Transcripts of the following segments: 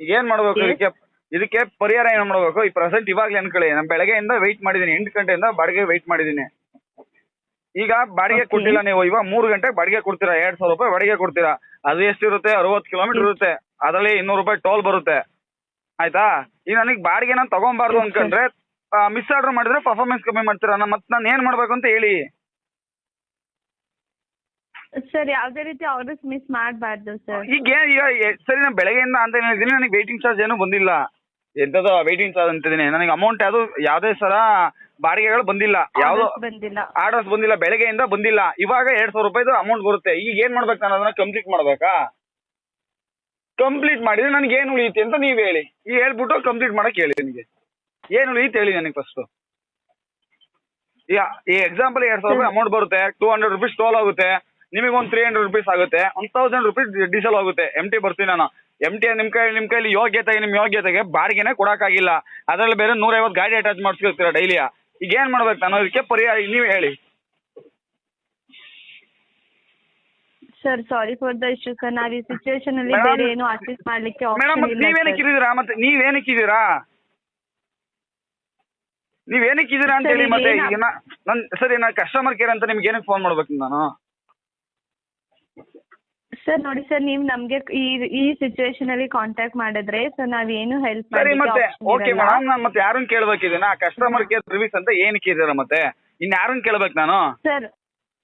ಈಗ ಏನ್ ಮಾಡ್ಬೇಕು. ಇದಕ್ಕೆ ಇದಕ್ಕೆ ಪರಿಹಾರ ಏನ್ ಮಾಡ್ಬೇಕು? ಈ ಪ್ರೆಸೆಂಟ್ ಇವಾಗ್ಲೇ ಅನ್ಕೊಳ್ಳಿ. ನಾನು ಬೆಳಗ್ಗೆಯಿಂದ ವೆಯ್ಟ್ ಮಾಡಿದೀನಿ. ಎಂಟು ಗಂಟೆಯಿಂದ ಬಾಡಿಗೆ ವೆಯ್ಟ್ ಮಾಡಿದೀನಿ. ಈಗ ಬಾಡಿಗೆ. ಕೊಟ್ಟಿಲ್ಲ ನೀವು. ಇವಾಗ ಮೂರು ಗಂಟೆಗೆ ಬಾಡಿಗೆ ಕೊಡ್ತೀರಾ? ಎರಡ್ ಸಾವಿರ ರೂಪಾಯಿ ಬಾಡಿಗೆ ಕೊಡ್ತೀರಾ? ಅದು ಎಷ್ಟಿರುತ್ತೆ? ಅರವತ್ ಕಿಲೋಮೀಟರ್ ಇರುತ್ತೆ. ಅದರಲ್ಲಿ ಇನ್ನೂರು ರೂಪಾಯಿ ಟೋಲ್ ಬರುತ್ತೆ. ಆಯ್ತಾ? ಈಗ ನನಗೆ ಬಾಡಿಗೆ ನಾನು ತಗೊಂಬಾರ್ದು. ಅನ್ಕೊಂಡ್ರೆ ಮಿಸ್ ಆರ್ಡರ್ ಮಾಡಿದ್ರೆ ಪರ್ಫಾರ್ಮೆನ್ಸ್ ಕಮ್ಮಿ ಮಾಡ್ತೀರಾ? ನಾನು ಮತ್ತೆ ನಾನು ಏನ್ ಮಾಡ್ಬೇಕು ಅಂತ ಹೇಳಿ. ಸರ್ ಯಾವುದೇ ರೀತಿ ಆರ್ಡರ್ಸ್ ಮಿಸ್ ಮಾಡಬಾರ್ದು ಸರ್. ಈಗ ಏನ್ ಈಗ ಎ- ಸರಿ ನಾನು ಬೆಳಗ್ಗೆಯಿಂದ ಅಂತ ಹೇಳಿದೀನಿ ನನಗೆ ವೇಟಿಂಗ್ ಚಾರ್ಜ್ ಏನು ಬಂದಿಲ್ಲ. ಎಂತದೋ ವೇಟಿಂಗ್ ಚಾರ್ಜ್ ಅಂತಿದ್ದೀನಿ ನನಗೆ ಅಮೌಂಟ್ ಯಾವುದು ಯಾವುದೇ ಸರ ಬಾಡಿಗೆಗಳು ಬಂದಿಲ್ಲ. ಯಾವ್ದು Orders ಬಂದಿಲ್ಲ. ಆರ್ಡರ್ಸ್ ಬಂದಿಲ್ಲ ಬೆಳಗ್ಗೆಯಿಂದ ಬಂದಿಲ್ಲ. ಇವಾಗ ಎರಡ್ ಸಾವಿರ ರೂಪಾಯಿದು ಅಮೌಂಟ್ ಬರುತ್ತೆ. ಈಗ ಏನ್ ಮಾಡ್ಬೇಕು ನಾನು ಅದನ್ನ ಕಂಪ್ಲೀಟ್ ಮಾಡ್ಬೇಕಾ? ಕಂಪ್ಲೀಟ್ ಮಾಡಿದ್ರೆ ನನಗೆ ಏನು ಉಳಿಯುತ್ತೆ ಅಂತ ನೀವ್ ಹೇಳಿ. ಈಗ ಹೇಳ್ಬಿಟ್ಟು ಕಂಪ್ಲೀಟ್ ಮಾಡಕ್ ಹೇಳಿ ನನಗೆ ಏನು ಉಳಿಯುತ್ತೆ ಹೇಳಿ ನನಗೆ ಫಸ್ಟ್ ಈಗ ಈ ಎಕ್ಸಾಂಪಲ್ ಎರಡ್ ಸಾವಿರ ರೂಪಾಯಿ ಅಮೌಂಟ್ ಬರುತ್ತೆ. ಟೂ ಹಂಡ್ರೆಡ್ ರುಪೀಸ್ ಟೋಲ್ ಆಗುತ್ತೆ ನಿಮಗೆ ಒಂದು ತ್ರೀ ಹಂಡ್ರೆಡ್ ರುಪೀಸ್ ಆಗುತ್ತೆ ಒನ್ ತೌಸಂಡ್ ರುಪೀಸ್ ಡೀಸೆಲ್ ಆಗುತ್ತೆ ಎಂ ಟಿ ಬರ್ತೀನಿ ನಾನು. ಎಂ ಟಿ ನಿಮ್ ಕೈ ನಿಮ್ ಕೈಲಿ ಯೋಗ್ಯತೆಗೆ ನಿಮ್ ಯೋಗ್ಯತೆಗೆ ಬಾಡಿಗೆನೆ ಕೊಡಕ್ಕಾಗಿಲ್ಲ. ಅದ್ರಲ್ಲಿ ಬೇರೆ ನೂರೈವತ್ತು ಗಾಡಿ ಅಟ್ಯಾಚ್ ಮಾಡಿಸ್ಕೊಳ್ತೀರಾ ಡೈಲಿಯ ಈಗ ಏನ್ ಮಾಡ್ಬೇಕು ನಾನು? ಅದಕ್ಕೆ ಪರಿಹಾರ ನೀವ್ ಹೇಳಿ. Sir sorry for the issue sir ನಾವು ಈ ಸಿಚುವೇಶನ್ ಅಲ್ಲಿ ಬೇರೆ ಏನು ಅಸಿಸ್ಟ್ ಮಾಡ್ಲಿಕ್ಕೆ ಮೇಡಮ್ ಮತ್ತೆ ನೀವೇನಕ್ಕೆ. ಇದ್ದೀರಾ ಮತ್ತೆ ನೀವೇನಕ್ಕೆ ಇದ್ದೀರಾ ನೀವೇನಕ್ಕೆ ಇದ್ದೀರಾ ಅಂತ ಹೇಳಿ ಮತ್ತೆ ಈಗ ನನ್ ಸರಿ ನಾ ಕಸ್ಟಮರ್ ಕೇರ್ ಅಂತ ನಿಮ್ಗೆ ಏನಕ್ಕೆ ಫೋನ್ ಮಾಡ್ಬೇಕು ನಾನು? ಸರ್ ನೋಡಿ ಸರ್ ನೀವು ನಮ್ಗೆ ಈ ಈ ಸಿಚುವೇಶನ್ ಅಲ್ಲಿ ಕಾಂಟ್ಯಾಕ್ಟ್ ಮಾಡಿದ್ರೆ ಸರ್ ನಾವೇನು ಹೆಲ್ಪ್ ಸರಿ ಮತ್ತೆ ಓಕೆ ಮೇಡಮ್ ನಾನು ಮತ್ತೆ ಯಾರನ್ನ ಕೇಳ್ಬೇಕಿದ್ದೀನ ಕಸ್ಟಮರ್ ಕೇರ್ ಸರ್ವಿಸ್ ಅಂತ ಏನಕ್ಕೆ ಇದ್ದೀರಾ ಮತ್ತೆ? ಇನ್ ಯಾರನ್ನ ಕೇಳ್ಬೇಕು ನಾನು? ಸರ್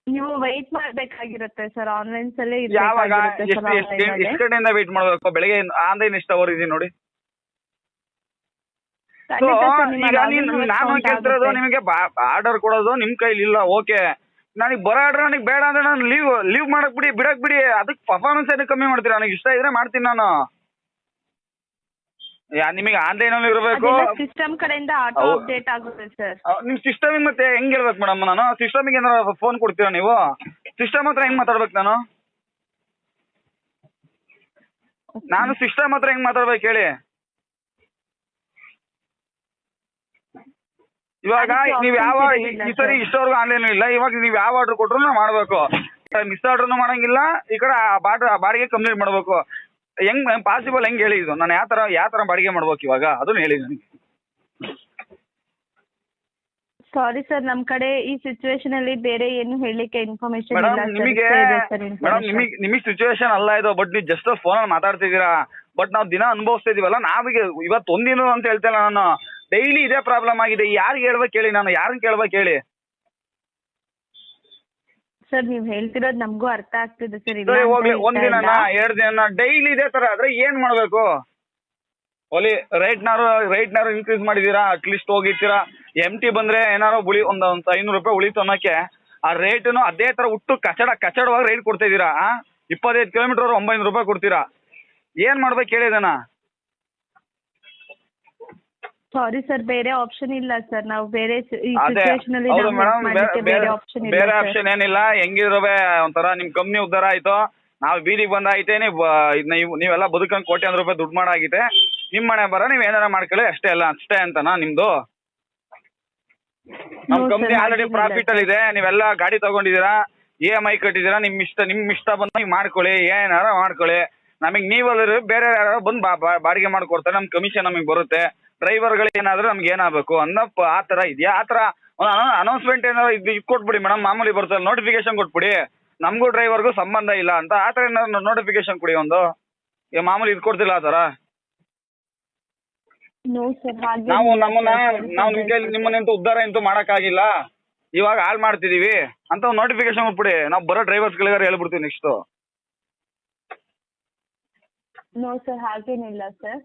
ನೀವು ವೈಟ್ ಮಾಡ್ಬೇಕಾಗಿರುತ್ತೆ ಸರ್ ಆನ್ಲೈನ್ ಅಲ್ಲೇ ಯಾವಾಗ? ಎಷ್ಟು ಎಷ್ಟು ಕಡೆಯಿಂದ ವೇಟ್ ಮಾಡ್ಬೇಕು? ಬೆಳಗ್ಗೆ ಆನ್ಲೈನ್ ಎಷ್ಟು ಅವರ್ ಇದೆ ನೋಡಿ. ಸೊ ಈಗ ನೀನು ನಾನು ಕೇಳ್ತಿರೋದು ನಿಮಗೆ ಆರ್ಡರ್ ಕೊಡೋದು ನಿಮ್ ಕೈಲಿ ಇಲ್ಲ ಓಕೆ ನನಗೆ ಬರೋ ಆರ್ಡರ್ ನನಗೆ ಬೇಡ ಅಂದ್ರೆ ನಾನು ಲೀವ್ ಲೀವ್ ಮಾಡಕ್ ಬಿಡಿ ಬಿಡಕ್ ಬಿಡಿ. ಅದಕ್ಕೆ ಪರ್ಫಾರ್ಮೆನ್ಸ್ ಏನಕ್ಕೆ ಕಮ್ಮಿ ಮಾಡ್ತೀರಾ? ನನಗೆ ಇಷ್ಟ ಇದ್ರೆ ಮಾಡ್ತೀನಿ ನಾನು. ಯಾ ನಿಮಗೆ ಆನ್ಲೈನ್ ಅಲ್ಲಿ ಇರಬೇಕು. ಸಿಸ್ಟಮ್ ಕಡೆಯಿಂದ ಆಟೋ ಅಪ್ಡೇಟ್ ಆಗುತ್ತೆ ಸರ್ ನಿಮ್ ಸಿಸ್ಟಮ್ ಮತ್ತೆ ಹೆಂಗ್ ಹೇಳ್ಬೇಕು ಮೇಡಮ್ ನಾನು? ಸಿಸ್ಟಮಿಗೆ ಏನಾರ ಫೋನ್ ಕೊಡ್ತೀರಾ ನೀವು? ಸಿಸ್ಟಮ್ ಹತ್ರ ಹೆಂಗ್ ಮಾತಾಡ್ಬೇಕು ನಾನು? ನಾನು ಸಿಸ್ಟಮ್ ಹತ್ರ ಹೆಂಗ್ ಮಾತಾಡ್ಬೇಕು ಹೇಳಿ. ಇವಾಗ ನೀವ್ ಯಾವ ಈ- ಸರಿ. ಇಷ್ಟವರೆಗೂ ಆನ್ಲೈನ್ ಇಲ್ಲ. ಇವಾಗ ನೀವ್ ಯಾವ ಆರ್ಡರ್ ಕೊಟ್ರು ಮಾಡ್ಬೇಕು. ಮಿಸ್ ಆರ್ಡರ್ನು ಮಾಡಂಗಿಲ್ಲ. ಈ ಕಡೆ ಬಾಡಿಗೆ ಕಂಪ್ಲೀಟ್ ಮಾಡ್ಬೇಕು. ಹೆಂಗ್ ಪಾಸಿಬಲ್ ಹೆಂಗ್ ಹೇಳಿದ್ರು ಇದು? ನಾನು ಯಾವ ತರ ಯಾವ ತರ ಬಾಡಿಗೆ ಮಾಡ್ಬೇಕು ಇವಾಗ? ಅದನ್ನ ಹೇಳಿ ನನಗೆ. ಸಾರಿ ಸರ್ ನಮ್ ಕಡೆ ಈ ಸಿಚುವೇಶನ್ ಅಲ್ಲಿ ಬೇರೆ ಏನು ಹೇಳಲಿಕ್ಕೆ ಇನ್ಫಾರ್ಮೇಶನ್. ನಿಮಗೆ ಮೇಡಮ್. ನಿಮಗೆ ನಿಮಗೆ ಸಿಚುವೇಶನ್ ಅಲ್ಲ ಇದು ಬಟ್ ನೀವು ಜಸ್ಟ್ ಫೋನ್ ಅಲ್ಲಿ ಮಾತಾಡ್ತಿದ್ದೀರಾ. ಬಟ್ ನಾವು ದಿನ ಅನುಭವಿಸ್ತಾ ಇದೀವಲ್ಲ ನಾವೀಗ ಇವತ್ತು ಒಂದಿನ ಅಂತ ಹೇಳ್ತೇನೆ ನಾನು. ಡೈಲಿ ಇದೇ ಪ್ರಾಬ್ಲಮ್ ಆಗಿದೆ. ಯಾರು ಹೇಳ್ಬೇಕು ಹೇಳಿ ನಾನು. ಯಾರನ್ನ ಕೇಳ್ಬೇಕು ಹೇಳಿ ಸರ್ ನೀವ್ ಹೇಳ್ತಿರೋದ್ ನಮಗೂ ಅರ್ಥ ಆಗ್ತಿದೆ ಸರ್ ಇಲ್ಲ ಸರಿ ಅಂತ ಹೋಗ್ಲಿ ಹೇಳ್ತಾ ಇಲ್ಲ. ಎರಡು ದಿನ ಡೈಲಿ ಇದೆ ತರ ಆದ್ರೆ ಏನ್ ಮಾಡ್ಬೇಕು? ಒಲಿ ರೈಟ್ನಾರು ರೈಟ್ನಾರು ಇನ್ಕ್ರೀಸ್ ಮಾಡಿದೀರಾ? ಅಟ್ಲೀಸ್ಟ್ ಹೋಗಿರ್ತೀರಾ ಎಂ ಟಿ ಬಂದ್ರೆ ಏನಾರೋ ಉಳಿ ಒಂದ್ ಒಂದ್ ಐನೂರು ರೂಪಾಯಿ ಉಳಿತು ಅನ್ನೋಕೆ ಆ ರೇಟ್ನು ಅದೇ ತರ ಹುಟ್ಟು ಕಚಡ ಕಚಡವಾಗಿ ರೇಟ್ ಕೊಡ್ತಾ ಇದೀರಾ ಆ? ಇಪ್ಪತ್ತೈದು ಕಿಲೋಮೀಟರ್ ಒಂಬೈನೂರು ರೂಪಾಯಿ ಕೊಡ್ತೀರಾ? ಏನ್ ಮಾಡ್ಬೇಕು ಹೇಳಿದನ ಸಾರಿ ಸರ್ ಬೇರೆ ಆಪ್ಷನ್ ಇಲ್ಲ ಸರ್ ನಾವು ಬೇರೆ ಈ ಅದೇ ಅಲ್ಲಿ ಹೌದು ನಾವು ಮೇಡಮ್ ಮಾಡ್ಲಿಕ್ಕೆ ಬೇರೆ ಆಪ್ಷನ್ ಇಲ್ಲ ಬೇರೆ sir. ಆಪ್ಷನ್ ಏನಿಲ್ಲ. ಹೆಂಗಿರೋವೆ ಒಂಥರ ನಿಮ್ ಕಂಪ್ನಿ ಉದ್ದಾರ ಆಯ್ತು? ನಾವು ಬೀದಿಗೆ ಬಂದಾಯ್ತೆ ನೀವು ನೀವು ನೀವೆಲ್ಲ ಬದುಕಂಗ್ ಕೋಟ್ಯಾಂತರ ರೂಪಾಯಿ ದುಡ್ಡು ಮಾಡಾಗಿದೆ ನಿಮ್ ಮನೆ ಬರ ನೀವ್ ಏನಾರ ಮಾಡ್ಕೊಳ್ಳಿ ಅಷ್ಟೇ ಅಲ್ಲ ಅಷ್ಟೇ ಅಂತನಾ ನಿಮ್ದು? ನಮ್ No, sir, ಕಂಪ್ನಿ ಆಲ್ರೆಡಿ ಹಾಗೇನಿಲ್ಲ ಪ್ರಾಫಿಟ್ ಅಲ್ಲಿ ಇದೆ ನೀವೆಲ್ಲ ಗಾಡಿ ತಗೊಂಡಿದ್ದೀರಾ ಇ ಎಂ ಐ ಕಟ್ಟಿದ್ದೀರಾ ನಿಮ್ ಇಷ್ಟ ನಿಮ್ ಇಷ್ಟ ಬಂದ ನೀವು ಮಾಡ್ಕೊಳ್ಳಿ ಏನಾರ ಮಾಡ್ಕೊಳ್ಳಿ. ನಮಗೆ ನೀವಲ್ಲರೂ ಬೇರೆ ಯಾರು ಬಂದು ಬಾಡಿಗೆ ಮಾಡ್ಕೊಡ್ತಾರೆ ನಮ್ ಕಮಿಷನ್ ನಮಗೆ ಬರುತ್ತೆ. ಡ್ರೈವರ್ಗಳು ಏನಾದ್ರು ನಮ್ಗೆ ಏನಾಗಬೇಕು ಅನ್ನೋ ಪ- ಆ ತರ ಇದೆಯಾ? ಆ ತರ ಅನೌನ್ಸ್ಮೆಂಟ್ ಏನಾದ್ರು ಇದು ಇದು ಕೊಟ್ಬಿಡಿ ಮೇಡಮ್ ಮಾಮೂಲಿ ಬರ್ತದೆ ನೋಟಿಫಿಕೇಶನ್ ಕೊಟ್ಬಿಡಿ. ನಮಗೂ ಡ್ರೈವರ್ಗೂ ಸಂಬಂಧ ಇಲ್ಲ ಅಂತ ಆ ತರ ಏನಾದ್ರು ನೋಟಿಫಿಕೇಶನ್ ಕೊಡಿ ಒಂದು. ಈಗ ಮಾಮೂಲಿ ಇದು ಕೊಡ್ತಿಲ್ಲ ಆ ತರ. ನೋ ಸರ್ ಹಾಗೆ ನಾವು ನಮ್ಮನ್ನ ನಾವು ನಿಮ್ ಕೈಲಿ ಉದ್ದಾರ ಉದ್ಧಾರ ಮಾಡಕ್ ಮಾಡಕ್ಕಾಗಿಲ್ಲ. ಇವಾಗ ಹಾಳು ಮಾಡ್ತಿದೀವಿ ಅಂತ ಒಂದು ನೋಟಿಫಿಕೇಶನ್ ಕೊಟ್ಬಿಡಿ. ನಾವು ಬರೋ ಡ್ರೈವರ್ಸ್ಗಳಿಗಾರ ಹೇಳ್ಬಿಡ್ತೀವಿ ನೆಕ್ಸ್ಟ್ ನೋ ಸರ್ ಹಾಗೇನಿಲ್ಲ ಸರ್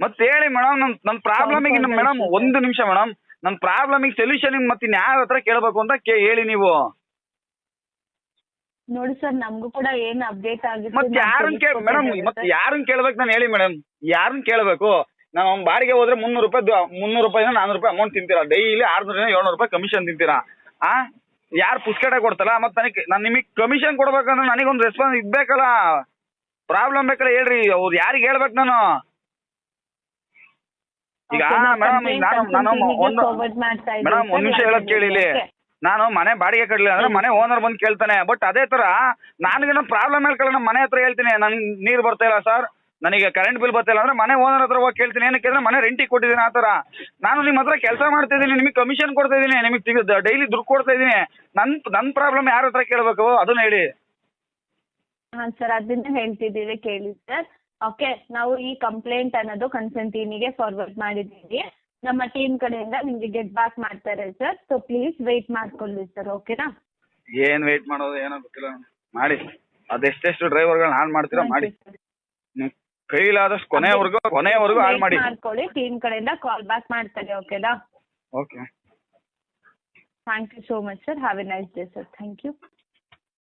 ಮತ್ತೆ ಹೇಳಿ ಮೇಡಮ್ ನನ್ ಪ್ರಾಬ್ಲಮ್ ಪ್ರಾಬ್ಲಮಿಗೆ ಮೇಡಮ್. ಒಂದು ನಿಮಿಷ ಮೇಡಮ್ ಪ್ರಾಬ್ಲಮ್ ಪ್ರಾಬ್ಲಮಿಗೆ ಸೊಲ್ಯೂಷನ್ ಮತ್ತೆ ಯಾರ ಹತ್ರ ಕೇಳಬೇಕು ಅಂತ ಕೇ ಹೇಳಿ ನೀವು. ನೋಡಿ ಸರ್ ನಮಗೂ ಕೂಡ ಏನ್ ಅಪ್ಡೇಟ್ ಆಗಿದೆ ಮತ್ತೆ ಯಾರನ್ನ ಕೇಳ ಮೇಡಮ್ ಮತ್ತೆ ಯಾರನ್ನ ಕೇಳ್ಬೇಕು ನಾನು ಹೇಳಿ ಮೇಡಮ್ ಯಾರನ್ನ ಕೇಳಬೇಕು? ನಾವು ಬಾರಿಗೆ ಬಾಡಿಗೆ ಹೋದ್ರೆ ಮುನ್ನೂರು ರೂಪಾಯಿ ದು- ಮುನ್ನೂರು ರೂಪಾಯಿಂದ ನಾನ್ನೂರು ರೂಪಾಯಿ ಅಮೌಂಟ್ ತಿಂತೀರಾ? ಡೈಲಿ ಆರ್ನೂರಿಂದ ಏಳ್ನೂರು ರೂಪಾಯಿ ಕಮಿಷನ್ ತಿಂತೀರಾ? ಆ? ಯಾರು ಪುಸ್ತಕ ಕೊಡ್ತಲ್ಲ ಮತ್ತೆ ನನಗೆ ನಾನು ನಿಮಗೆ ಕಮಿಷನ್ ಕೊಡ್ಬೇಕಂದ್ರೆ ನನಗೊಂದು ರೆಸ್ಪಾನ್ಸ್ ಇದ್ಬೇಕಲ್ಲ ಪ್ರಾಬ್ಲಮ್ ಬೇಕಲ್ಲ ಹೇಳ್ರಿ ಅವ್ರು ಯಾರಿಗೆ ಹೇಳ್ಬೇಕು ನಾನು? ಈಗ ಮೇಡಮ್ ನಾನು ನಾನು ಒಂದು ಮೇಡಮ್ ಒಂದ್ ನಿಮಿಷ ಹೇಳೋದ್ ಕೇಳಿ ಇಲ್ಲಿ. ನಾನು ಮನೆ ಬಾಡಿಗೆ ಕಟ್ಲಿಲ್ಲ ಅಂದ್ರೆ ಮನೆ ಓನರ್ ಬಂದ್ ಕೇಳ್ತಾನೆ. ಬಟ್ ಅದೇ ತರ ನನಗೇನೋ ಪ್ರಾಬ್ಲಮ್ ಹೇಳ್ಕೊಳ್ಳ ನಮ್ಮ ಮನೆ ಹತ್ರ ಹೇಳ್ತೀನಿ. ನನ್ ನೀರ್ ಬರ್ತಾ ಇಲ್ಲ ಸರ್ ನನಗೆ ಕರೆಂಟ್ ಬಿಲ್ ಬರ್ತಿಲ್ಲ ಅಂದ್ರೆ ಮನೆ ಓನರ್ ಹತ್ರ ಹೋಗಿ ಕೇಳ್ತೀನಿ. ಏನಕ್ಕೆ ಅಂದ್ರೆ ಮನೆ ರೆಂಟಿಗೆ ಕೊಟ್ಟಿದ್ದೀನಿ ಆ ಥರ ನಾನು ನಿಮ್ ಹತ್ರ ಕೆಲಸ ಮಾಡ್ತಾ ಇದ್ದೀನಿ ನಿಮಗೆ ಕಮಿಷನ್ ಕೊಡ್ತಾ ಇದ್ದೀನಿ ನಿಮಗೆ ಡೈಲಿ ದುಡ್ಡು ಕೊಡ್ತಾ ಇದ್ದೀನಿ. ನನ್ನ ನನ್ನ ಪ್ರಾಬ್ಲಮ್ ಯಾರ ಹತ್ರ ಕೇಳಬೇಕು? ಅದನ್ನ ಹೇಳಿ. ಹಾಂ ಸರ್ ಅದನ್ನ ಹೇಳ್ತಿದ್ದೀವಿ ಕೇಳಿ ಸರ್ ಓಕೆ ನಾವು ಈ ಕಂಪ್ಲೇಂಟ್ ಅನ್ನೋದು ಕನ್ಸರ್ನ್ ಟೀಮಿಗೆ ಫಾರ್ವರ್ಡ್ ಮಾಡಿದ್ದೀವಿ. ನಮ್ಮ ಟೀಮ್ ಕಡೆಯಿಂದ ನಿಮಗೆ ಗೆಟ್ ಬ್ಯಾಕ್ ಮಾಡ್ತಾರೆ ಸರ್ ಸೊ ಪ್ಲೀಸ್ ವೆಯ್ಟ್ ಮಾಡ್ಕೊಳ್ಳಿ ಸರ್ ಓಕೆನಾ ಏನು ವೆಯ್ಟ್ ಮಾಡೋದು ಏನೋ ಗೊತ್ತಿಲ್ಲ. ಮಾಡಿ. ಅದೆಷ್ಟೆಷ್ಟು ಡ್ರೈವರ್ಗಳನ್ನ ಹಾಳು ಮಾಡ್ತೀರಾ ಮಾಡಿ. ಕೈಲಾದಷ್ಟು ಕೊನೆವರೆಗೂ ಕೊನೆವರೆಗೂ ಹಾಳು ಮಾಡಿ. ಮಾಡ್ಕೊಳ್ಳಿ ಟೀಮ್ ಕಡೆಯಿಂದ ಕಾಲ್ ಬ್ಯಾಕ್ ಮಾಡ್ತಾರೆ ಓಕೆನಾ okay thank you so much sir have a nice day sir thank you